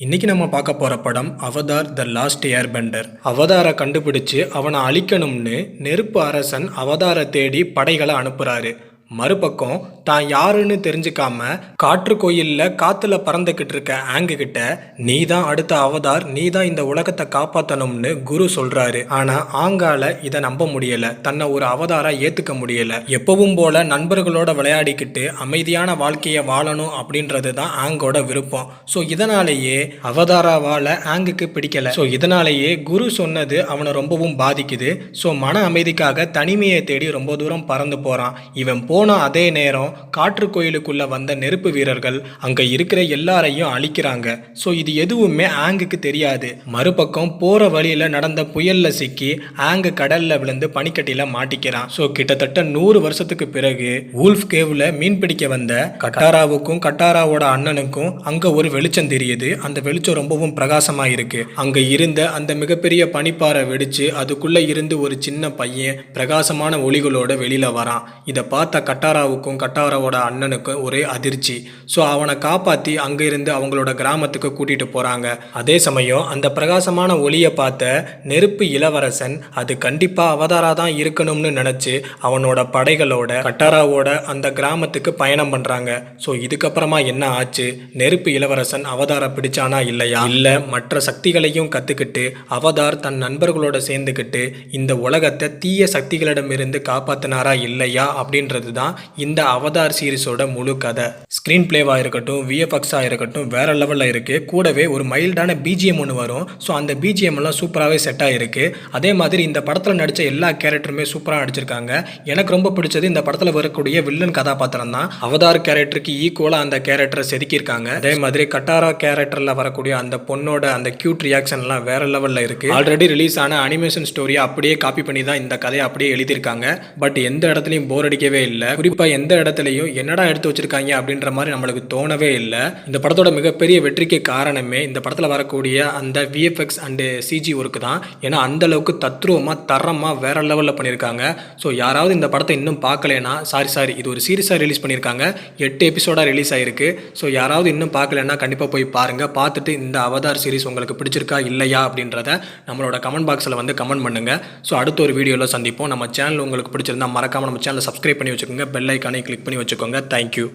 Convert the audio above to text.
இன்னைக்கு நம்ம பார்க்க போகிற படம் அவதார் த லாஸ்ட் ஏர்பெண்டர். அவதாரை கண்டுபிடிச்சு அவனை அழிக்கணும்னு நெருப்பு அரசன் அவதாரை தேடி படைகளை அனுப்புகிறாரு மறுபக்கம் தான் யாருன்னு தெரிஞ்சுக்காம காற்று கோயிலில் காத்துல பறந்துக்கிட்டு இருக்க ஆங்கு கிட்ட நீ தான் அடுத்த அவதார் நீ தான் இந்த உலகத்தை காப்பாற்றணும்னு குரு சொல்றாரு. ஆனா ஆங்கால இதை நம்ப முடியல. தன்னை ஒரு அவதாரா ஏத்துக்க முடியல. எப்பவும் போல நண்பர்களோட விளையாடிக்கிட்டு அமைதியான வாழ்க்கையை வாழணும் அப்படின்றது தான் ஆங்கோட விருப்பம். ஸோ இதனாலேயே அவதாரா வாழ ஆங்குக்கு பிடிக்கல. ஸோ இதனாலேயே குரு சொன்னது அவனை ரொம்பவும் பாதிக்குது. ஸோ மன அமைதிக்காக தனிமையை தேடி ரொம்ப தூரம் பறந்து போறான். இவன் போன அதே நேரம் காற்று கோயிலுக்குள்ள வந்த நெருப்பு வீரர்கள் அங்க இருக்கிற எல்லாரையும் அழிக்கிறாங்க. ஸோ இது எதுவுமே ஆங்குக்கு தெரியாது. மறுபக்கம் போற வழியில நடந்த புயல்ல சிக்கி ஆங்கு கடல்ல விழுந்து பனிக்கட்டில மாட்டிக்கிறான். ஸோ கிட்டத்தட்ட நூறு வருஷத்துக்கு பிறகு வூல்ஃப் கேவ்ல மீன் பிடிக்க வந்த கட்டாராவுக்கும் கட்டாராவோட அண்ணனுக்கும் அங்க ஒரு வெளிச்சம் தெரியுது. அந்த வெளிச்சம் ரொம்பவும் பிரகாசமா இருக்கு. அங்க இருந்த அந்த மிகப்பெரிய பனிப்பாறை வெடிச்சு அதுக்குள்ள இருந்து ஒரு சின்ன பையன் பிரகாசமான ஒளிகளோட வெளியில வரான். இதை பார்த்த கட்டாராவுக்கும் கட்டாரா கட்டாராவோட அண்ணனுக்கு ஒரே அதிர்ச்சி. ஸோ அவனை காப்பாற்றி அங்கிருந்து அவங்களோட கிராமத்துக்கு கூட்டிட்டு போறாங்க. அதே சமயம் அந்த பிரகாசமான ஒளியை பார்த்த நெருப்பு இளவரசன் அது கண்டிப்பாக அவதாரா தான் இருக்கணும்னு நினைச்சு அவனோட படைகளோட கட்டாராவோட அந்த கிராமத்துக்கு பயணம் பண்றாங்க. ஸோ இதுக்கப்புறமா என்ன ஆச்சு? நெருப்பு இளவரசன் அவதார பிடிச்சானா இல்லையா? இல்ல மற்ற சக்திகளையும் கத்துக்கிட்டு அவதார் தன் நண்பர்களோட சேர்ந்துக்கிட்டு இந்த உலகத்தை தீய சக்திகளிடமிருந்து காப்பாத்தினாரா இல்லையா அப்படின்றது தான் இந்த அவதார் அவதார் சீரிஸோட முழு கதை. ஸ்க்ரீன் பிளேவாக இருக்கட்டும் விஎஃப்எக்ஸாக இருக்கட்டும் வேற லெவலில் இருக்குது கூடவே ஒரு மைல்டான பிஜிஎம் ஒன்று வரும். ஸோ அந்த பிஜிஎம் எல்லாம் சூப்பராகவே செட் ஆகிருக்கு அதே மாதிரி இந்த படத்தில் நடித்த எல்லா கேரக்டருமே சூப்பராக நடிச்சிருக்காங்க. எனக்கு ரொம்ப பிடிச்சது இந்த படத்தில் வரக்கூடிய வில்லன் கதாபாத்திரம் தான். அவதார் கேரக்டருக்கு ஈக்குவலாக அந்த கேரக்டரை செதுக்கியிருக்காங்க. அதே மாதிரி கட்டாரா கேரக்டரில் வரக்கூடிய அந்த பொண்ணோட அந்த கியூட் ரியாக்ஷன்லாம் வேற லெவலில் இருக்குது ஆல்ரெடி ரிலீஸ் ஆன அனிமேஷன் ஸ்டோரியை அப்படியே காப்பி பண்ணி தான் இந்த கதையை அப்படியே எழுதியிருக்காங்க. பட் எந்த இடத்துலையும் போர் அடிக்கவே இல்லை. குறிப்பாக எந்த இடத்துல இடத்துலையும் என்னடா எடுத்து வச்சிருக்காங்க அப்படின்ற மாதிரி நம்மளுக்கு தோணவே இல்லை. இந்த படத்தோட மிகப்பெரிய வெற்றிக்கு காரணமே இந்த படத்தில் வரக்கூடிய அந்த விஎஃப்எக்ஸ் அண்டு சிஜி ஒர்க்கு தான். ஏன்னா அந்த அளவுக்கு தத்ரூபமாக தரமாக வேற லெவலில் பண்ணியிருக்காங்க ஸோ யாராவது இந்த படத்தை இன்னும் பார்க்கலனா சாரி சாரி இது ஒரு சீரியஸாக ரிலீஸ் பண்ணியிருக்காங்க எட்டு எபிசோடாக ரிலீஸ் ஆயிருக்கு. ஸோ யாராவது இன்னும் பார்க்கலன்னா கண்டிப்பாக போய் பாருங்கள் பார்த்துட்டு இந்த அவதார் சீரிஸ் உங்களுக்கு பிடிச்சிருக்கா இல்லையா அப்படின்றத நம்மளோட கமெண்ட் பாக்ஸில் வந்து கமெண்ட் பண்ணுங்கள் ஸோ அடுத்த ஒரு வீடியோவில் சந்திப்போம். நம்ம சேனல் உங்களுக்கு பிடிச்சிருந்தா மறக்காமல் நம்ம சேனலை சப்ஸ்கிரைப் பண்ணி வச்சுக்கோங்க. பெல் ஐக்கானே கிளிக் பண்ணி வச்சுக்கோங்க. தேங்க்யூ